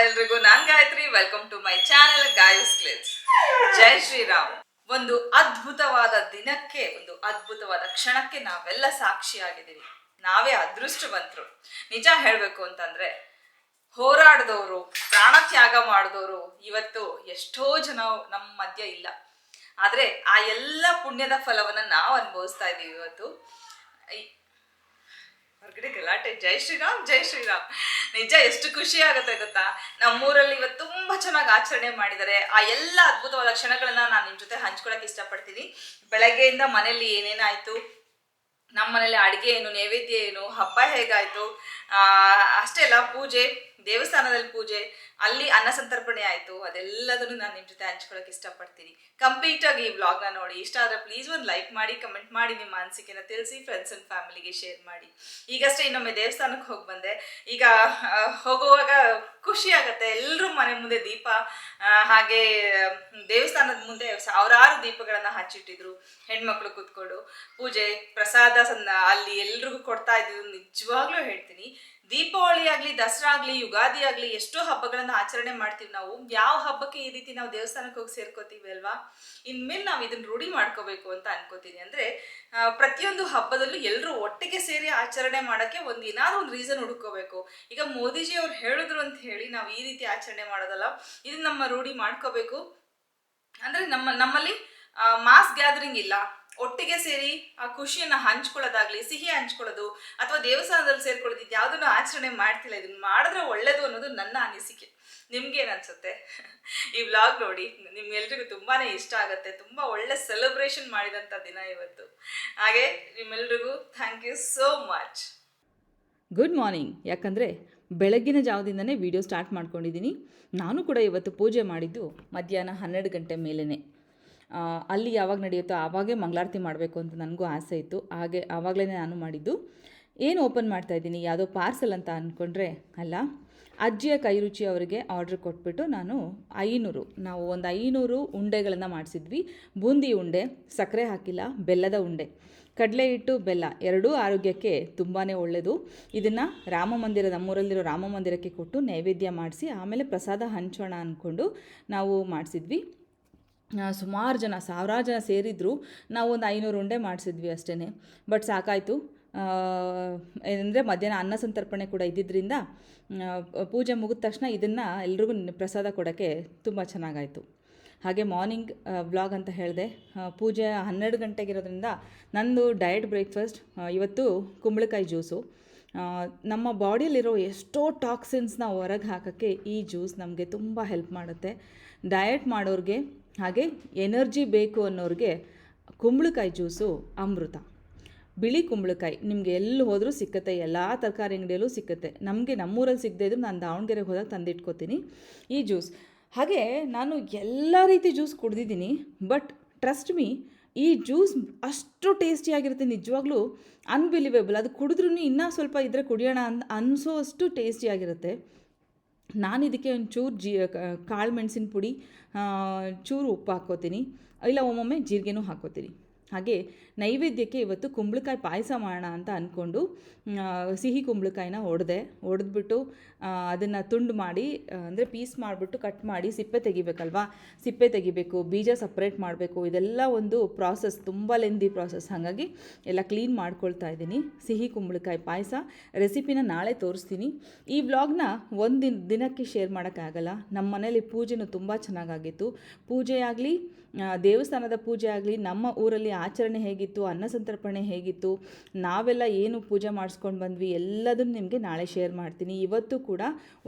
ಎಲ್ರಿಗೂ ನಾನ್ Gayathri. Welcome to my channel Gaya's clips ಜೈ ಶ್ರೀರಾಮ್. ಒಂದು ಅದ್ಭುತವಾದ ದಿನಕ್ಕೆ, ಒಂದು ಅದ್ಭುತವಾದ ಕ್ಷಣಕ್ಕೆ ನಾವೆಲ್ಲ ಸಾಕ್ಷಿಯಾಗಿದ್ದೀವಿ. ನಾವೇ ಅದೃಷ್ಟವಂತರು. ನಿಜ ಹೇಳ್ಬೇಕು ಅಂತಂದ್ರೆ, ಹೋರಾಡಿದವರು ಪ್ರಾಣ ತ್ಯಾಗ ಮಾಡಿದವರು ಇವತ್ತು ಎಷ್ಟೋ ಜನ ನಮ್ಮ ಮಧ್ಯ ಇಲ್ಲ. ಆದ್ರೆ ಆ ಎಲ್ಲ ಪುಣ್ಯದ ಫಲವನ್ನ ನಾವು ಅನುಭವಿಸ್ತಾ ಇದ್ದೀವಿ ಇವತ್ತು. ಹೊರಗಡೆ ಗಲಾಟೆ ಜೈ ಶ್ರೀರಾಮ್ ಜೈ ಶ್ರೀರಾಮ್. ನಿಜ ಎಷ್ಟು ಖುಷಿ ಆಗುತ್ತೆ ಗೊತ್ತಾ? ನಮ್ಮೂರಲ್ಲಿ ಇವತ್ತು ತುಂಬಾ ಚೆನ್ನಾಗಿ ಆಚರಣೆ ಮಾಡಿದ್ದಾರೆ. ಆ ಎಲ್ಲ ಅದ್ಭುತವಾದ ಕ್ಷಣಗಳನ್ನ ನಾನು ನಿಮ್ ಜೊತೆ ಹಂಚ್ಕೊಳಕ್ ಇಷ್ಟಪಡ್ತೀನಿ. ಬೆಳಗ್ಗೆಯಿಂದ ಮನೆಯಲ್ಲಿ ಏನೇನಾಯ್ತು? ನಮ್ಮ ಮನೇಲಿ ಅಡುಗೆ ಏನು, ನೈವೇದ್ಯ ಏನು, ಹಬ್ಬ ಹೇಗಾಯ್ತು? ಅಷ್ಟೇ ಅಲ್ಲ, ಪೂಜೆ. ದೇವಸ್ಥಾನದಲ್ಲಿ ಪೂಜೆ, ಅಲ್ಲಿ ಅನ್ನ ಸಂತರ್ಪಣೆ ಆಯಿತು, ಅದೆಲ್ಲದನ್ನು ನಾನು ನಿಮ್ಮ ಜೊತೆ ಹಂಚ್ಕೊಳ್ಳೋಕೆ ಇಷ್ಟಪಡ್ತೀನಿ. ಕಂಪ್ಲೀಟ್ ಆಗಿ ಈ ವ್ಲಾಗ್ನ ನೋಡಿ. ಇಷ್ಟ ಆದರೆ ಪ್ಲೀಸ್ ಒಂದು ಲೈಕ್ ಮಾಡಿ ಕಮೆಂಟ್ ಮಾಡಿ ನಿಮ್ಮ ಅನಿಸಿಕೆನ ತಿಳಿಸಿ ಫ್ರೆಂಡ್ಸ್ ಅಂಡ್ ಫ್ಯಾಮಿಲಿಗೆ ಶೇರ್ ಮಾಡಿ. ಈಗಷ್ಟೇ ಇನ್ನೊಮ್ಮೆ ದೇವಸ್ಥಾನಕ್ಕೆ ಹೋಗಿ ಬಂದೆ. ಈಗ ಹೋಗುವಾಗ ಖುಷಿ ಆಗುತ್ತೆ. ಎಲ್ಲರೂ ಮನೆ ಮುಂದೆ ದೀಪ ಹಾಗೆ, ದೇವಸ್ಥಾನದ ಮುಂದೆ ಸಾವಿರಾರು ದೀಪಗಳನ್ನ ಹಚ್ಚಿಟ್ಟಿದ್ರು. ಹೆಣ್ಮಕ್ಳು ಕೂತ್ಕೊಂಡು ಪೂಜೆ, ಪ್ರಸಾದ ಸಂದ, ಅಲ್ಲಿ ಎಲ್ರಿಗೂ ಕೊಡ್ತಾ ಇದ್ದು ನಿಜವಾಗ್ಲೂ ಹೇಳ್ತೀನಿ. ದೀಪಾವಳಿ ಆಗಲಿ, ದಸರಾ ಆಗಲಿ, ಯುಗಾದಿ ಆಗಲಿ, ಎಷ್ಟೋ ಹಬ್ಬಗಳನ್ನು ಆಚರಣೆ ಮಾಡ್ತೀವಿ ನಾವು. ಯಾವ ಹಬ್ಬಕ್ಕೆ ಈ ರೀತಿ ನಾವು ದೇವಸ್ಥಾನಕ್ಕೆ ಹೋಗಿ ಸೇರ್ಕೋತೀವಿ ಅಲ್ವಾ? ಇನ್ಮೇಲೆ ನಾವು ಇದನ್ನ ರೂಢಿ ಮಾಡ್ಕೋಬೇಕು ಅಂತ ಅನ್ಕೋತೀನಿ. ಅಂದ್ರೆ ಪ್ರತಿಯೊಂದು ಹಬ್ಬದಲ್ಲೂ ಎಲ್ಲರೂ ಒಟ್ಟಿಗೆ ಸೇರಿ ಆಚರಣೆ ಮಾಡೋಕ್ಕೆ ಒಂದು ಏನಾದ್ರು ಒಂದು ರೀಸನ್ ಹುಡುಕೋಬೇಕು. ಈಗ ಮೋದಿಜಿ ಅವ್ರು ಹೇಳಿದ್ರು ಅಂತ ಹೇಳಿ ನಾವು ಈ ರೀತಿ ಆಚರಣೆ ಮಾಡೋದಲ್ಲ, ಇದನ್ನ ನಮ್ಮ ರೂಢಿ ಮಾಡ್ಕೋಬೇಕು. ಅಂದ್ರೆ ನಮ್ಮ, ನಮ್ಮಲ್ಲಿ ಮಾಸ್ ಗ್ಯಾದರಿಂಗ್ ಇಲ್ಲ. ಒಟ್ಟಿಗೆ ಸೇರಿ ಆ ಖುಷಿಯನ್ನ ಹಂಚ್ಕೊಳ್ಳೋದಾಗ್ಲಿ, ಸಿಹಿ ಹಂಚ್ಕೊಳ್ಳೋದು ಅಥವಾ ದೇವಸ್ಥಾನದಲ್ಲಿ ಸೇರ್ಕೊಳ್ಳೋದು ಇದು ಯಾವುದನ್ನು ಆಚರಣೆ ಮಾಡ್ತಿಲ್ಲ. ಇದನ್ನ ಮಾಡಿದ್ರೆ ಒಳ್ಳೇದು ಅನ್ನೋದು ನನ್ನ ಅನಿಸಿಕೆ. ನಿಮ್ಗೇನನ್ಸುತ್ತೆ ಈ ವ್ಲಾಗ್ ನೋಡಿ, ನಿಮ್ಗೆಲ್ರಿಗೂ ತುಂಬಾನೇ ಇಷ್ಟ ಆಗುತ್ತೆ. ತುಂಬಾ ಒಳ್ಳೆ ಸೆಲೆಬ್ರೇಷನ್ ಮಾಡಿದಂಥ ದಿನ ಇವತ್ತು. ಹಾಗೆ ನಿಮ್ಮೆಲ್ರಿಗೂ thank you so much good morning ಯಾಕಂದರೆ ಬೆಳಗ್ಗಿನ ಜಾವದಿಂದನೇ ವಿಡಿಯೋ ಸ್ಟಾರ್ಟ್ ಮಾಡ್ಕೊಂಡಿದ್ದೀನಿ ನಾನು ಕೂಡ ಇವತ್ತು ಪೂಜೆ ಮಾಡಿದ್ದು ಮಧ್ಯಾಹ್ನ ಹನ್ನೆರಡು ಗಂಟೆ ಮೇಲೇ ಅಲ್ಲಿ ಯಾವಾಗ ನಡೆಯುತ್ತೋ ಆವಾಗೇ ಮಂಗಳಾರತಿ ಮಾಡಬೇಕು ಅಂತ ನನಗೂ ಆಸೆ ಇತ್ತು. ಹಾಗೆ ಆವಾಗಲೇ ನಾನು ಮಾಡಿದ್ದು. ಏನು ಓಪನ್ ಮಾಡ್ತಾ ಇದ್ದೀನಿ? ಯಾವುದೋ ಪಾರ್ಸಲ್ ಅಂತ ಅಂದ್ಕೊಂಡ್ರೆ ಅಲ್ಲ, ಅಜ್ಜಿಯ ಕೈ ರುಚಿ ಅವರಿಗೆ ಆರ್ಡ್ರ್ ಕೊಟ್ಬಿಟ್ಟು ನಾನು ಐನೂರು, ನಾವು ಒಂದು ಐನೂರು ಉಂಡೆಗಳನ್ನು ಮಾಡಿಸಿದ್ವಿ. ಬೂಂದಿ ಉಂಡೆ, ಸಕ್ಕರೆ ಹಾಕಿಲ್ಲ, ಬೆಲ್ಲದ ಉಂಡೆ. ಕಡಲೆ ಹಿಟ್ಟು, ಬೆಲ್ಲ, ಎರಡೂ ಆರೋಗ್ಯಕ್ಕೆ ತುಂಬಾ ಒಳ್ಳೆಯದು ಇದನ್ನು ರಾಮ ಮಂದಿರ, ನಮ್ಮೂರಲ್ಲಿರೋ ರಾಮ ಮಂದಿರಕ್ಕೆ ಕೊಟ್ಟು ನೈವೇದ್ಯ ಮಾಡಿಸಿ, ಆಮೇಲೆ ಪ್ರಸಾದ ಹಂಚೋಣ ಅಂದ್ಕೊಂಡು ನಾವು ಮಾಡಿಸಿದ್ವಿ. ಸುಮಾರು ಜನ, ಸಾವಿರಾರು ಜನ ಸೇರಿದ್ರು, ನಾವು ಒಂದು ಐನೂರು ಉಂಡೆ ಮಾಡಿಸಿದ್ವಿ ಅಷ್ಟೇ ಬಟ್ ಸಾಕಾಯಿತು. ಏನಂದರೆ ಮಧ್ಯಾಹ್ನ ಅನ್ನ ಸಂತರ್ಪಣೆ ಕೂಡ ಇದ್ದಿದ್ದರಿಂದ ಪೂಜೆ ಮುಗಿದ ತಕ್ಷಣ ಇದನ್ನು ಎಲ್ರಿಗೂ ಪ್ರಸಾದ ಕೊಡೋಕ್ಕೆ ತುಂಬ ಚೆನ್ನಾಗಾಯಿತು. ಹಾಗೆ ಮಾರ್ನಿಂಗ್ ಬ್ಲಾಗ್ ಅಂತ ಹೇಳಿದೆ. ಪೂಜೆ ಹನ್ನೆರಡು ಗಂಟೆಗಿರೋದ್ರಿಂದ ನಂದು ಡಯಟ್ ಬ್ರೇಕ್ಫಾಸ್ಟ್ ಇವತ್ತು ಕುಂಬಳಕಾಯಿ ಜ್ಯೂಸು ನಮ್ಮ ಬಾಡಿಯಲ್ಲಿರೋ ಎಷ್ಟೋ ಟಾಕ್ಸಿನ್ಸ್ನ ಹೊರಗೆ ಹಾಕೋಕ್ಕೆ ಈ ಜ್ಯೂಸ್ ನಮಗೆ ತುಂಬ ಹೆಲ್ಪ್ ಮಾಡುತ್ತೆ. ಡಯಟ್ ಮಾಡೋರಿಗೆ ಹಾಗೆ ಎನರ್ಜಿ ಬೇಕು ಅನ್ನೋರಿಗೆ ಕುಂಬಳಕಾಯಿ ಜ್ಯೂಸು ಅಮೃತ. ಬಿಳಿ ಕುಂಬಳಕಾಯಿ ನಿಮಗೆ ಎಲ್ಲಿ ಹೋದರೂ ಸಿಕ್ಕತ್ತೆ, ಎಲ್ಲ ತರಕಾರಿ ಅಂಗಡಿಯಲ್ಲೂ ಸಿಕ್ಕತ್ತೆ. ನಮಗೆ ನಮ್ಮೂರಲ್ಲಿ ಸಿಗದೇ ಇದ್ದರೂ ನಾನು ದಾವಣಗೆರೆಗೆ ಹೋದಾಗ ತಂದಿಟ್ಕೋತೀನಿ ಈ ಜ್ಯೂಸ್. ಹಾಗೆ ನಾನು ಎಲ್ಲ ರೀತಿ ಜ್ಯೂಸ್ ಕುಡ್ದಿದ್ದೀನಿ, ಬಟ್ ಟ್ರಸ್ಟ್ ಮೀ ಈ ಜ್ಯೂಸ್ ಅಷ್ಟು ಟೇಸ್ಟಿಯಾಗಿರುತ್ತೆ ನಿಜವಾಗ್ಲೂ ಅನ್ಬಿಲಿವೇಬಲ್. ಅದು ಕುಡಿದ್ರೂ ಇನ್ನೂ ಸ್ವಲ್ಪ ಇದ್ರೆ ಕುಡಿಯೋಣ ಅಂತ ಅನಿಸೋ ಅಷ್ಟು ಟೇಸ್ಟಿಯಾಗಿರುತ್ತೆ ನಾನು ಇದಕ್ಕೆ ಒಂಚೂರು ಜೀ ಕಾಳು ಮೆಣಸಿನ ಪುಡಿ ಚೂರು ಉಪ್ಪು ಹಾಕ್ಕೋತೀನಿ. ಇಲ್ಲ ಒಮ್ಮೊಮ್ಮೆ ಜೀರಿಗೆನೂ ಹಾಕ್ಕೋತೀನಿ. ಹಾಗೆ ನೈವೇದ್ಯಕ್ಕೆ ಇವತ್ತು ಕುಂಬಳಕಾಯಿ ಪಾಯಸ ಮಾಡೋಣ ಅಂತ ಅಂದ್ಕೊಂಡು ಸಿಹಿ ಕುಂಬಳಕಾಯಿನ ಒಡೆದೆ, ಒಡೆದ್ಬಿಟ್ಟು ಅದನ್ನು ತುಂಡು ಮಾಡಿ ಅಂದರೆ ಪೀಸ್ ಮಾಡಿಬಿಟ್ಟು ಕಟ್ ಮಾಡಿ ಸಿಪ್ಪೆ ತೆಗಿಬೇಕಲ್ವಾ? ಸಿಪ್ಪೆ ತೆಗಿಬೇಕು, ಬೀಜ ಸಪ್ರೇಟ್ ಮಾಡಬೇಕು, ಇದೆಲ್ಲ ಒಂದು ಪ್ರಾಸೆಸ್ ತುಂಬ ಲೆಂದಿ ಪ್ರಾಸೆಸ್ ಹಾಗಾಗಿ ಎಲ್ಲ ಕ್ಲೀನ್ ಮಾಡ್ಕೊಳ್ತಾ ಇದ್ದೀನಿ. ಸಿಹಿ ಕುಂಬಳಕಾಯಿ ಪಾಯಸ ರೆಸಿಪಿನ ನಾಳೆ ತೋರಿಸ್ತೀನಿ. ಈ ವ್ಲಾಗ್ನ ಒಂದು ದಿನ ದಿನಕ್ಕೆ ಶೇರ್ ಮಾಡೋಕ್ಕಾಗಲ್ಲ. ನಮ್ಮ ಮನೇಲಿ ಪೂಜೆನೂ ತುಂಬ ಚೆನ್ನಾಗಾಗಿತ್ತು. ಪೂಜೆ ಆಗಲಿ ದೇವಸ್ಥಾನದ ಪೂಜೆ ಆಗಲಿ ನಮ್ಮ ಊರಲ್ಲಿ ಆಚರಣೆ ಹೇಗಿತ್ತು, ಅನ್ನ ಸಂತರ್ಪಣೆ ಹೇಗಿತ್ತು, ನಾವೆಲ್ಲ ಏನು ಪೂಜೆ ಮಾಡಿಸ್ಕೊಂಡು ಬಂದ್ವಿ ಎಲ್ಲದನ್ನು ನಿಮಗೆ ನಾಳೆ ಶೇರ್ ಮಾಡ್ತೀನಿ. ಇವತ್ತು ಕೂಡ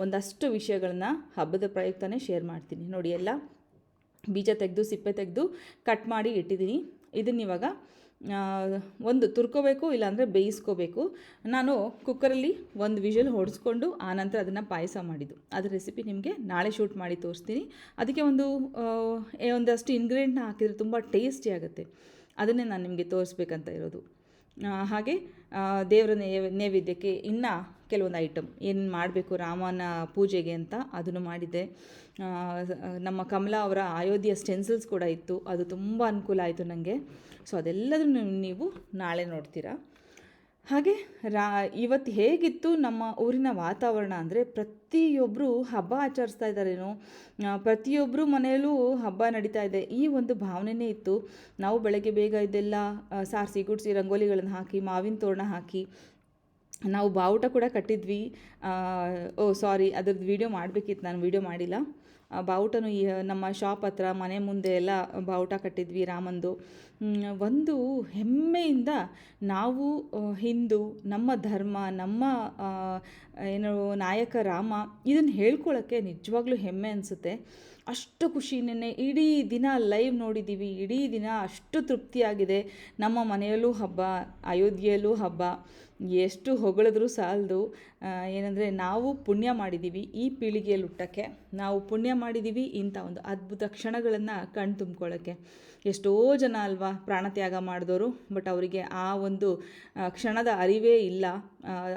ಒಂದಷ್ಟು ವಿಷಯಗಳನ್ನ ಹಬ್ಬದ ಪ್ರಯುಕ್ತನೇ ಶೇರ್ ಮಾಡ್ತೀನಿ. ನೋಡಿ ಎಲ್ಲ ಬೀಜ ತೆಗೆದು, ಸಿಪ್ಪೆ ತೆಗೆದು ಕಟ್ ಮಾಡಿ ಇಟ್ಟಿದ್ದೀನಿ. ಇದನ್ನ ಇವಾಗ ಒಂದು ತುರ್ಕೋಬೇಕು ಇಲ್ಲಾಂದರೆ ಬೇಯಿಸ್ಕೋಬೇಕು. ನಾನು ಕುಕ್ಕರಲ್ಲಿ ಒಂದು ವಿಷಲ್ ಹೊಡೆಸ್ಕೊಂಡು ಆನಂತರ ಅದನ್ನು ಪಾಯಸ ಮಾಡಿದ್ದು. ಅದರ ರೆಸಿಪಿ ನಿಮಗೆ ನಾಳೆ ಶೂಟ್ ಮಾಡಿ ತೋರಿಸ್ತೀನಿ. ಅದಕ್ಕೆ ಒಂದು ಒಂದಷ್ಟು ಇಂಗ್ರೀಡಿಯೆಂಟ್ನ ಹಾಕಿದರೆ ತುಂಬ ಟೇಸ್ಟಿ ಆಗುತ್ತೆ. ಅದನ್ನೇ ನಾನು ನಿಮಗೆ ತೋರಿಸ್ಬೇಕಂತ ಇರೋದು. ಹಾಗೆ ದೇವರ ನೇವ್- ನೈವೇದ್ಯಕ್ಕೆ ಇನ್ನು ಕೆಲವೊಂದು ಐಟಮ್ ಏನು ಮಾಡಬೇಕು ರಾಮನ ಪೂಜೆಗೆ ಅಂತ ಅದನ್ನು ಮಾಡಿದ್ದೆ. ನಮ್ಮ ಕಮಲಾ ಅವರ ಅಯೋಧ್ಯೆಯ ಸ್ಟೆನ್ಸಿಲ್ಸ್ ಕೂಡ ಇತ್ತು. ಅದು ತುಂಬ ಅನುಕೂಲ ಆಯಿತು ನನಗೆ ಸೊ ಅದೆಲ್ಲದನ್ನು ನೀವು ನಾಳೆ ನೋಡ್ತೀರಾ. ಹಾಗೆ ರಾ ಇವತ್ತು ಹೇಗಿತ್ತು ನಮ್ಮ ಊರಿನ ವಾತಾವರಣ ಅಂದರೆ ಪ್ರತಿಯೊಬ್ಬರು ಹಬ್ಬ ಆಚರಿಸ್ತಾ ಇದ್ದಾರೇನೋ ಪ್ರತಿಯೊಬ್ಬರು ಮನೆಯಲ್ಲೂ ಹಬ್ಬ ನಡೀತಾ ಇದೆ. ಈ ಒಂದು ಭಾವನೆನೇ ಇತ್ತು. ನಾವು ಬೆಳಗ್ಗೆ ಬೇಗ ಇದೆಲ್ಲ ಸಾರಿಸಿ, ಗುಡಿಸಿ, ರಂಗೋಲಿಗಳನ್ನು ಹಾಕಿ, ಮಾವಿನ ತೋರಣ ಹಾಕಿ ನಾವು ಬಾವುಟ ಕೂಡ ಕಟ್ಟಿದ್ವಿ. ಓ ಸಾರಿ ಅದ್ರದ್ದು ವೀಡಿಯೋ ಮಾಡಬೇಕಿತ್ತು, ನಾನು ವೀಡಿಯೋ ಮಾಡಿಲ್ಲ. ಬಾವುಟನು ನಮ್ಮ ಶಾಪ್ ಹತ್ರ, ಮನೆ ಮುಂದೆ ಎಲ್ಲ ಬಾವುಟ ಕಟ್ಟಿದ್ವಿ ರಾಮಂದು. ಒಂದು ಹೆಮ್ಮೆಯಿಂದ ನಾವು ಹಿಂದೂ, ನಮ್ಮ ಧರ್ಮ, ನಮ್ಮ ಏನು ನಾಯಕ ರಾಮ ಇದನ್ನು ಹೇಳ್ಕೊಳ್ಳೋಕ್ಕೆ ನಿಜವಾಗ್ಲೂ ಹೆಮ್ಮೆ ಅನಿಸುತ್ತೆ. ಅಷ್ಟು ಖುಷಿ. ನೆನ್ನೆ ಇಡೀ ದಿನ ಲೈವ್ ನೋಡಿದ್ದೀವಿ ಇಡೀ ದಿನ ಅಷ್ಟು ತೃಪ್ತಿಯಾಗಿದೆ. ನಮ್ಮ ಮನೆಯಲ್ಲೂ ಹಬ್ಬ, ಅಯೋಧ್ಯೆಯಲ್ಲೂ ಹಬ್ಬ. ಎಷ್ಟು ಹೊಗಳಿದ್ರೂ ಸಾಲದು. ಏನಂದರೆ ನಾವು ಪುಣ್ಯ ಮಾಡಿದ್ದೀವಿ ಈ ಪೀಳಿಗೆಯಲ್ಲಿ ಹುಟ್ಟಕ್ಕೆ. ನಾವು ಪುಣ್ಯ ಮಾಡಿದ್ದೀವಿ ಇಂಥ ಒಂದು ಅದ್ಭುತ ಕ್ಷಣಗಳನ್ನು ಕಣ್ ತುಂಬ್ಕೊಳ್ಳೋಕ್ಕೆ. ಎಷ್ಟೋ ಜನ ಅಲ್ವಾ ಪ್ರಾಣತ್ಯಾಗ ಮಾಡಿದವರು ಬಟ್ ಅವರಿಗೆ ಆ ಒಂದು ಕ್ಷಣದ ಅರಿವೇ ಇಲ್ಲ.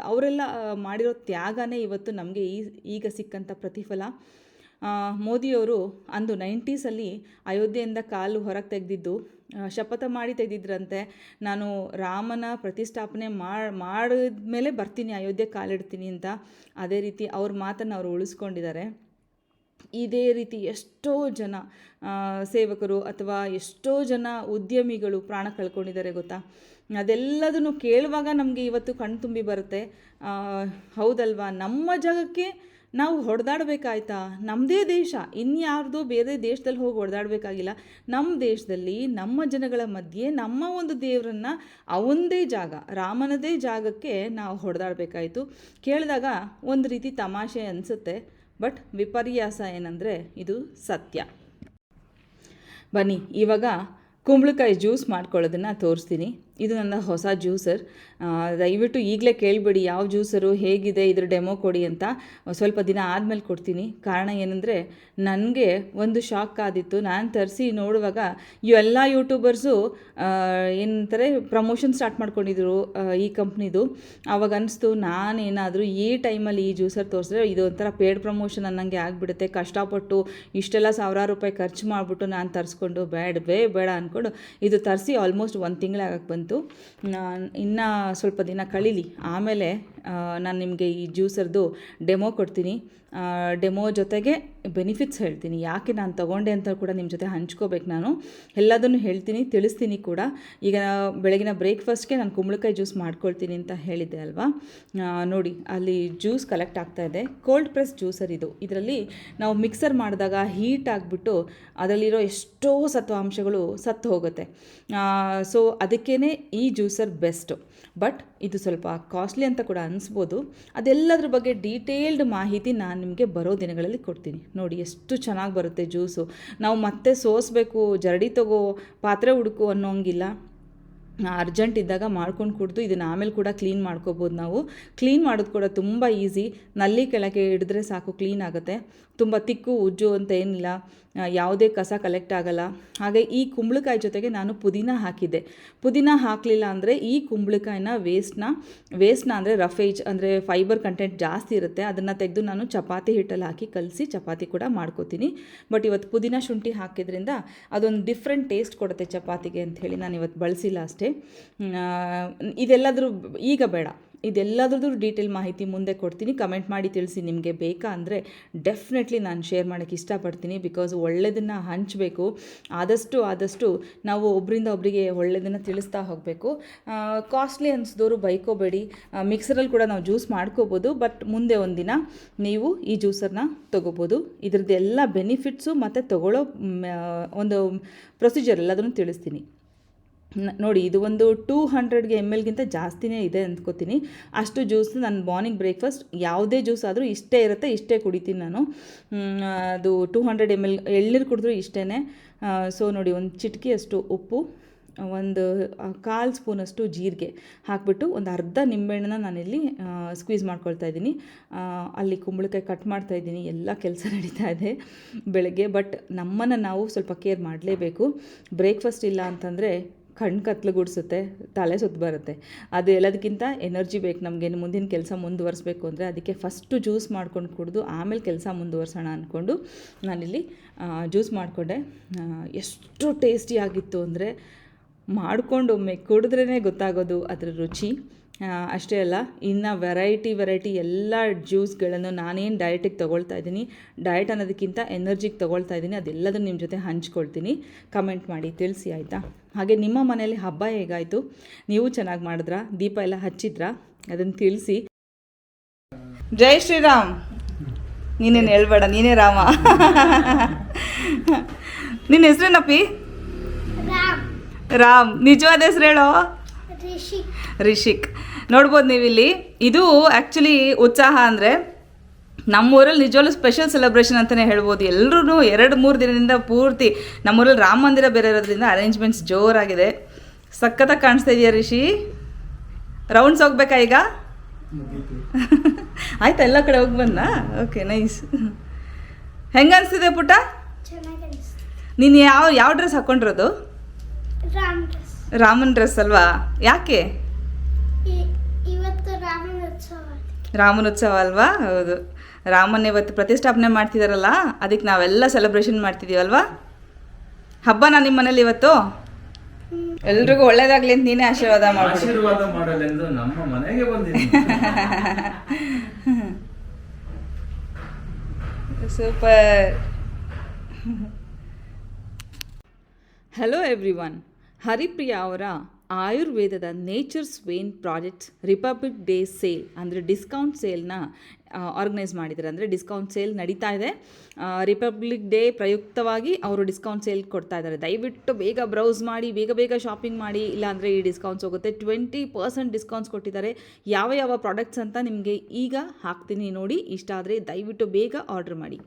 ಅವರೆಲ್ಲ ಮಾಡಿರೋ ತ್ಯಾಗನೇ ಇವತ್ತು ನಮಗೆ ಈ, ಈಗ ಸಿಕ್ಕಂಥ ಪ್ರತಿಫಲ. ಮೋದಿಯವರು ಅಂದು ನೈಂಟೀಸಲ್ಲಿ ಅಯೋಧ್ಯೆಯಿಂದ ಕಾಲು ಹೊರಗೆ ತೆಗೆದಿದ್ದು ಶಪಥ ಮಾಡಿ ತೆಗೆದಿದ್ರಂತೆ. ನಾನು ರಾಮನ ಪ್ರತಿಷ್ಠಾಪನೆ ಮಾಡಿದ್ಮೇಲೆ ಬರ್ತೀನಿ, ಅಯೋಧ್ಯೆ ಕಾಲಿಡ್ತೀನಿ ಅಂತ ಅದೇ ರೀತಿ ಅವ್ರ ಮಾತನ್ನು ಅವರು ಉಳಿಸ್ಕೊಂಡಿದ್ದಾರೆ. ಇದೇ ರೀತಿ ಎಷ್ಟೋ ಜನ ಸೇವಕರು ಅಥವಾ ಎಷ್ಟೋ ಜನ ಉದ್ಯಮಿಗಳು ಪ್ರಾಣ ಕಳ್ಕೊಂಡಿದ್ದಾರೆ ಗೊತ್ತಾ? ಅದೆಲ್ಲದನ್ನು ಕೇಳುವಾಗ ನಮಗೆ ಇವತ್ತು ಕಣ್ತುಂಬಿ ಬರುತ್ತೆ. ಹೌದಲ್ವಾ? ನಮ್ಮ ಜಾಗಕ್ಕೆ ನಾವು ಹೊಡೆದಾಡಬೇಕಾಯ್ತಾ? ನಮ್ಮದೇ ದೇಶ. ಇನ್ಯಾರ್ದೋ ಬೇರೆ ದೇಶದಲ್ಲಿ ಹೋಗಿ ಹೊಡೆದಾಡಬೇಕಾಗಿಲ್ಲ. ನಮ್ಮ ದೇಶದಲ್ಲಿ ನಮ್ಮ ಜನಗಳ ಮಧ್ಯೆ ನಮ್ಮ ಒಂದು ದೇವರನ್ನು ಅವಂದೇ ಜಾಗ, ರಾಮನದೇ ಜಾಗಕ್ಕೆ ನಾವು ಹೊಡೆದಾಡಬೇಕಾಯಿತು. ಕೇಳಿದಾಗ ಒಂದು ರೀತಿ ತಮಾಷೆ ಅನಿಸುತ್ತೆ. ಬಟ್ ವಿಪರ್ಯಾಸ ಏನಂದರೆ ಇದು ಸತ್ಯ. ಬನ್ನಿ, ಇವಾಗ ಕುಂಬಳಕಾಯಿ ಜ್ಯೂಸ್ ಮಾಡ್ಕೊಳ್ಳೋದನ್ನು ತೋರಿಸ್ತೀನಿ. ಇದು ನನ್ನ ಹೊಸ ಜ್ಯೂಸರ್. ದಯವಿಟ್ಟು ಈಗಲೇ ಕೇಳಬೇಡಿ ಯಾವ ಜ್ಯೂಸರು, ಹೇಗಿದೆ, ಇದ್ರ ಡೆಮೋ ಕೊಡಿ ಅಂತ. ಸ್ವಲ್ಪ ದಿನ ಆದಮೇಲೆ ಕೊಡ್ತೀನಿ. ಕಾರಣ ಏನಂದರೆ, ನನಗೆ ಒಂದು ಶಾಕ್ ಆದಿತ್ತು. ನಾನು ತರಿಸಿ ನೋಡುವಾಗ ಎಲ್ಲ ಯೂಟ್ಯೂಬರ್ಸು ಏನಂತಾರೆ, ಪ್ರಮೋಷನ್ ಸ್ಟಾರ್ಟ್ ಮಾಡ್ಕೊಂಡಿದ್ರು ಈ ಕಂಪ್ನಿದು. ಆವಾಗ ಅನಿಸ್ತು, ನಾನೇನಾದರೂ ಈ ಟೈಮಲ್ಲಿ ಈ ಜ್ಯೂಸರ್ ತೋರಿಸಿದ್ರೆ ಇದು ಒಂಥರ ಪೇಡ್ ಪ್ರಮೋಷನ್ ಅನ್ನಂಗೆ ಆಗಿಬಿಡುತ್ತೆ. ಕಷ್ಟಪಟ್ಟು ಇಷ್ಟೆಲ್ಲ ಸಾವಿರಾರು ರೂಪಾಯಿ ಖರ್ಚು ಮಾಡಿಬಿಟ್ಟು ನಾನು ತರಿಸ್ಕೊಂಡು ಬೇಡ ಬೇ ಬೇಡ ಅಂದ್ಕೊಂಡು ಇದು ತರಿಸಿ ಆಲ್ಮೋಸ್ಟ್ ಒಂದು ತಿಂಗಳಾಗಕ್ಕೆ ಬಂತು. ನಾನು ಇನ್ನು ಸ್ವಲ್ಪ ದಿನ ಕಳೀಲಿ. ಆಮೇಲೆ ನಾನು ನಿಮಗೆ ಈ ಜ್ಯೂಸರ್ದು ಡೆಮೋ ಕೊಡ್ತೀನಿ. ಡೆಮೋ ಜೊತೆಗೆ ಬೆನಿಫಿಟ್ಸ್ ಹೇಳ್ತೀನಿ. ಯಾಕೆ ನಾನು ತೊಗೊಂಡೆ ಅಂತ ಕೂಡ ನಿಮ್ಮ ಜೊತೆ ಹಂಚ್ಕೋಬೇಕು ನಾನು. ಎಲ್ಲದನ್ನು ಹೇಳ್ತೀನಿ, ತಿಳಿಸ್ತೀನಿ ಕೂಡ. ಈಗ ಬೆಳಗಿನ ಬ್ರೇಕ್ಫಾಸ್ಟ್ಗೆ ನಾನು ಕುಂಬಳಕಾಯಿ ಜ್ಯೂಸ್ ಮಾಡ್ಕೊಳ್ತೀನಿ ಅಂತ ಹೇಳಿದ್ದೆ ಅಲ್ವಾ? ನೋಡಿ, ಅಲ್ಲಿ ಜ್ಯೂಸ್ ಕಲೆಕ್ಟ್ ಆಗ್ತಾ ಇದೆ. ಕೋಲ್ಡ್ ಪ್ರೆಸ್ ಜ್ಯೂಸರ್ ಇದು. ಇದರಲ್ಲಿ ನಾವು ಮಿಕ್ಸರ್ ಮಾಡಿದಾಗ ಹೀಟ್ ಆಗಿಬಿಟ್ಟು ಅದರಲ್ಲಿರೋ ಎಷ್ಟೋ ಸತ್ವಾಂಶಗಳು ಸತ್ತು ಹೋಗುತ್ತೆ. ಸೊ ಅದಕ್ಕೇ ಈ ಜ್ಯೂಸರ್ ಬೆಸ್ಟು ಬಟ್ ಇದು ಸ್ವಲ್ಪ ಕಾಸ್ಟ್ಲಿ ಅಂತ ಕೂಡ ಅನಿಸ್ಬೋದು. ಅದೆಲ್ಲದ್ರ ಬಗ್ಗೆ ಡೀಟೇಲ್ಡ್ ಮಾಹಿತಿ ನಾನು ನಿಮಗೆ ಬರೋ ದಿನಗಳಲ್ಲಿ ಕೊಡ್ತೀನಿ. ನೋಡಿ ಎಷ್ಟು ಚೆನ್ನಾಗಿ ಬರುತ್ತೆ ಜ್ಯೂಸು ನಾವು ಮತ್ತೆ ಸೋಸಬೇಕು, ಜರಡಿ ತಗೋ, ಪಾತ್ರೆ ಹುಡುಕು ಅನ್ನೋಂಗಿಲ್ಲ. ಅರ್ಜೆಂಟ್ ಇದ್ದಾಗ ಮಾಡ್ಕೊಂಡು ಕುಡಿದು ಇದನ್ನು ಆಮೇಲೆ ಕೂಡ ಕ್ಲೀನ್ ಮಾಡ್ಕೋಬೋದು ನಾವು. ಕ್ಲೀನ್ ಮಾಡೋದು ಕೂಡ ತುಂಬ ಈಸಿ. ನಲ್ಲಿ ಕೆಳಗೆ ಹಿಡಿದ್ರೆ ಸಾಕು, ಕ್ಲೀನ್ ಆಗುತ್ತೆ. ತುಂಬ ತಿಕ್ಕು, ಉಜ್ಜು ಅಂತ ಏನಿಲ್ಲ. ಯಾವುದೇ ಕಸ ಕಲೆಕ್ಟ್ ಆಗಲ್ಲ. ಹಾಗೆ ಈ ಕುಂಬಳಕಾಯಿ ಜೊತೆಗೆ ನಾನು ಪುದೀನ ಹಾಕಿದ್ದೆ. ಪುದೀನ ಹಾಕಲಿಲ್ಲ ಅಂದರೆ ಈ ಕುಂಬಳಕಾಯಿನ ವೇಸ್ಟ್ನ ವೇಸ್ಟ್ನ ಅಂದರೆ ರಫೇಜ್ ಅಂದರೆ ಫೈಬರ್ ಕಂಟೆಂಟ್ ಜಾಸ್ತಿ ಇರುತ್ತೆ. ಅದನ್ನು ತೆಗೆದು ನಾನು ಚಪಾತಿ ಹಿಟ್ಟಲ್ಲಿ ಹಾಕಿ ಕಲಸಿ ಚಪಾತಿ ಕೂಡ ಮಾಡ್ಕೋತೀನಿ. ಬಟ್ ಇವತ್ತು ಪುದೀನ ಶುಂಠಿ ಹಾಕಿದ್ರಿಂದ ಅದೊಂದು ಡಿಫ್ರೆಂಟ್ ಟೇಸ್ಟ್ ಕೊಡುತ್ತೆ ಚಪಾತಿಗೆ ಅಂತ ಹೇಳಿ ನಾನು ಇವತ್ತು ಬಳಸಿಲ್ಲ ಅಷ್ಟೇ. ಆ, ಇದೆಲ್ಲದರೂ ಈಗ ಬೇಡ. ಇದೆಲ್ಲದ್ರದ್ದು ಡೀಟೇಲ್ ಮಾಹಿತಿ ಮುಂದೆ ಕೊಡ್ತೀನಿ. ಕಮೆಂಟ್ ಮಾಡಿ ತಿಳಿಸಿ ನಿಮಗೆ ಬೇಕಾ ಅಂದರೆ ಡೆಫಿನೆಟ್ಲಿ ನಾನು ಶೇರ್ ಮಾಡೋಕ್ಕೆ ಇಷ್ಟಪಡ್ತೀನಿ ಬಿಕಾಸ್ ಒಳ್ಳೆಯದನ್ನು ಹಂಚಬೇಕು. ಆದಷ್ಟು ಆದಷ್ಟು ನಾವು ಒಬ್ಬರಿಂದ ಒಬ್ಬರಿಗೆ ಒಳ್ಳೆಯದನ್ನು ತಿಳಿಸ್ತಾ ಹೋಗಬೇಕು. ಕಾಸ್ಟ್ಲಿ ಅನಿಸಿದವರು ಬೈಕೋಬೇಡಿ. ಮಿಕ್ಸರಲ್ಲಿ ಕೂಡ ನಾವು ಜ್ಯೂಸ್ ಮಾಡ್ಕೋಬೋದು. ಬಟ್ ಮುಂದೆ ಒಂದಿನ ನೀವು ಈ ಜ್ಯೂಸರನ್ನ ತೊಗೋಬೋದು. ಇದ್ರದ್ದು ಎಲ್ಲ ಬೆನಿಫಿಟ್ಸು ಮತ್ತು ತೊಗೊಳ್ಳೋ ಒಂದು ಪ್ರೊಸೀಜರ್ ಎಲ್ಲದನ್ನು ತಿಳಿಸ್ತೀನಿ. ನೋಡಿ ಇದು ಒಂದು ಟೂ ಹಂಡ್ರೆಡ್ಗೆ ಎಂ ಎಲ್ಗಿಂತ ಜಾಸ್ತಿನೇ ಇದೆ ಅಂದ್ಕೋತೀನಿ. ಅಷ್ಟು ಜ್ಯೂಸ್ ನಾನು ಮಾರ್ನಿಂಗ್ ಬ್ರೇಕ್ಫಾಸ್ಟ್ ಯಾವುದೇ ಜ್ಯೂಸ್ ಆದರೂ ಇಷ್ಟೇ ಇರುತ್ತೆ, ಇಷ್ಟೇ ಕುಡಿತೀನಿ ನಾನು. ಅದು ಟೂ ಹಂಡ್ರೆಡ್ ಎಂ ಎಲ್, ಎಳ್ನೀರು ಕುಡಿದ್ರೂ ಇಷ್ಟೇ ಸೊ ನೋಡಿ ಒಂದು ಚಿಟಿಕೆಯಷ್ಟು ಉಪ್ಪು, ಒಂದು ಕಾಲು ಸ್ಪೂನಷ್ಟು ಜೀರಿಗೆ ಹಾಕಿಬಿಟ್ಟು ಒಂದು ಅರ್ಧ ನಿಂಬೆಹಣ್ಣನ್ನ ನಾನಿಲ್ಲಿ ಸ್ಕ್ವೀಸ್ ಮಾಡ್ಕೊಳ್ತಾ ಇದ್ದೀನಿ. ಅಲ್ಲಿ ಕುಂಬಳಕಾಯಿ ಕಟ್ ಮಾಡ್ತಾ ಇದ್ದೀನಿ. ಎಲ್ಲ ಕೆಲಸ ನಡೀತಾ ಇದೆ ಬೆಳಗ್ಗೆ, ಬಟ್ ನಮ್ಮನ್ನು ನಾವು ಸ್ವಲ್ಪ ಕೇರ್ ಮಾಡಲೇಬೇಕು. ಬ್ರೇಕ್ಫಾಸ್ಟ್ ಇಲ್ಲ ಅಂತಂದರೆ ಕಣ್ಣು ಗುಡಿಸುತ್ತೆ ತಲೆ ಸುತ್ತ ಬರುತ್ತೆ. ಅದು ಎಲ್ಲದಕ್ಕಿಂತ ಎನರ್ಜಿ ಬೇಕು ನಮಗೆ. ಮುಂದಿನ ಕೆಲಸ ಮುಂದುವರಿಸಬೇಕು ಅಂದರೆ ಅದಕ್ಕೆ ಫಸ್ಟು ಜ್ಯೂಸ್ ಮಾಡ್ಕೊಂಡು ಕುಡಿದು, ಆಮೇಲೆ ಕೆಲಸ ಮುಂದುವರ್ಸೋಣ ಅಂದ್ಕೊಂಡು ನಾನಿಲ್ಲಿ ಜ್ಯೂಸ್ ಮಾಡಿಕೊಂಡೆ. ಎಷ್ಟು ಟೇಸ್ಟಿಯಾಗಿತ್ತು ಅಂದರೆ ಮಾಡಿಕೊಂಡು ಒಮ್ಮೆ ಕುಡಿದ್ರೇ ಗೊತ್ತಾಗೋದು ಅದರ ರುಚಿ. ಅಷ್ಟೇ ಅಲ್ಲ, ಇನ್ನು ವೆರೈಟಿ ವೆರೈಟಿ ಎಲ್ಲ ಜ್ಯೂಸ್ಗಳನ್ನು ನಾನೇನು ಡಯಟಿಗೆ ತೊಗೊಳ್ತಾ ಇದ್ದೀನಿ ಡಯಟ್ ಅನ್ನೋದಕ್ಕಿಂತ ಎನರ್ಜಿಗೆ ತೊಗೊಳ್ತಾ ಇದ್ದೀನಿ, ಅದೆಲ್ಲದನ್ನು ನಿಮ್ಮ ಜೊತೆ ಹಂಚ್ಕೊಳ್ತೀನಿ. ಕಮೆಂಟ್ ಮಾಡಿ, ತಿಳಿಸಿ ಆಯಿತಾ? ಹಾಗೆ ನಿಮ್ಮ ಮನೆಯಲ್ಲಿ ಹಬ್ಬ ಹೇಗಾಯಿತು? ನೀವು ಚೆನ್ನಾಗಿ ಮಾಡಿದ್ರಾ? ದೀಪ ಎಲ್ಲ ಹಚ್ಚಿದ್ರಾ? ಅದನ್ನು ತಿಳಿಸಿ. ಜೈ ಶ್ರೀರಾಮ್. ನೀನೇನು ಹೇಳ್ಬೇಡ, ನೀನೇ ರಾಮ. ನಿನ್ನ ಹೆಸ್ರೇನಪ್ಪಿ? ರಾಮ್. ನಿಜವಾದ ಹೆಸ್ರು ಹೇಳೋ? ರಿಷಿಕ್. ನೋಡ್ಬೋದು ನೀವಿಲ್ಲಿ. ಇದು ಆ್ಯಕ್ಚುಲಿ ಉತ್ಸಾಹ ಅಂದರೆ ನಮ್ಮೂರಲ್ಲಿ ನಿಜವಾಗ್ಲೂ ಸ್ಪೆಷಲ್ ಸೆಲೆಬ್ರೇಷನ್ ಅಂತಲೇ ಹೇಳ್ಬೋದು. ಎಲ್ಲರೂ ಎರಡು ಮೂರು ದಿನದಿಂದ ಪೂರ್ತಿ ನಮ್ಮೂರಲ್ಲಿ ರಾಮ ಮಂದಿರ ಬೇರೆ ಇರೋದ್ರಿಂದ ಅರೇಂಜ್ಮೆಂಟ್ಸ್ ಜೋರಾಗಿದೆ. ಸಖತ್ತಾಗಿ ಕಾಣಿಸ್ತಾ ಇದೆಯಾ ರಿಷಿ? ರೌಂಡ್ಸ್ ಹೋಗ್ಬೇಕಾ ಈಗ? ಆಯ್ತಾ ಎಲ್ಲ ಕಡೆ ಹೋಗಿ ಬಂದ ಓಕೆ ನೈಸ್ ಹೆಂಗೆ ಅನಿಸ್ತಿದೆ ಪುಟ್ಟ? ನೀನು ಯಾವ ಯಾವ ಡ್ರೆಸ್ ಹಾಕೊಂಡಿರೋದು? ರಾಮನ್ ಡ್ರೆಸ್ ಅಲ್ವಾ? ಯಾಕೆ? ರಾಮನ ಉತ್ಸವ. ರಾಮನ ಉತ್ಸವ ಅಲ್ವಾ? ಹೌದು. ರಾಮನ ಇವತ್ತು ಪ್ರತಿಷ್ಠಾಪನೆ ಮಾಡ್ತಿದಾರಲ್ಲ ಅದಕ್ಕೆ ನಾವೆಲ್ಲ ಸೆಲೆಬ್ರೇಷನ್ ಮಾಡ್ತಿದೀವಲ್ವಾ ಹಬ್ಬನಾ ನಿಮ್ಮ ಮನೇಲಿ ಇವತ್ತು? ಎಲ್ರಿಗೂ ಒಳ್ಳೇದಾಗ್ಲಿ ಅಂತ ನೀನೇ ಆಶೀರ್ವಾದ ಮಾಡ್ಬಿಡು. ಆಶೀರ್ವಾದ ಮಾಡಲೆಂದು ನಮ್ಮ ಮನೆಗೆ ಬಂದಿದ್ದೀನಿ. Super hello everyone Haripriya ಅವರ ಆಯುರ್ವೇದದ nature's vein projects Republic Day sale, ಅಂದರೆ ಡಿಸ್ಕೌಂಟ್ ಸೇಲ್ನ ಆರ್ಗನೈಸ್ ಮಾಡಿದ್ದಾರೆ. ಅಂದರೆ ಡಿಸ್ಕೌಂಟ್ ಸೇಲ್ ನಡೀತಾ ಇದೆ. ರಿಪಬ್ಲಿಕ್ ಡೇ ಪ್ರಯುಕ್ತವಾಗಿ ಅವರು ಡಿಸ್ಕೌಂಟ್ ಸೇಲ್ ಕೊಡ್ತಾ ಇದ್ದಾರೆ. ದಯವಿಟ್ಟು ಬೇಗ ಬ್ರೌಸ್ ಮಾಡಿ, ಬೇಗ ಬೇಗ ಶಾಪಿಂಗ್ ಮಾಡಿ, ಇಲ್ಲಾಂದರೆ ಈ ಡಿಸ್ಕೌಂಟ್ಸ್ ಹೋಗುತ್ತೆ. ಟ್ವೆಂಟಿ ಪರ್ಸೆಂಟ್ ಡಿಸ್ಕೌಂಟ್ಸ್ ಕೊಟ್ಟಿದ್ದಾರೆ. ಯಾವ ಯಾವ ಪ್ರಾಡಕ್ಟ್ಸ್ ಅಂತ ನಿಮಗೆ ಈಗ ಹಾಕ್ತೀನಿ ನೋಡಿ. ಇಷ್ಟ ಆದರೆ ದಯವಿಟ್ಟು ಬೇಗ ಆರ್ಡ್ರ್ ಮಾಡಿ.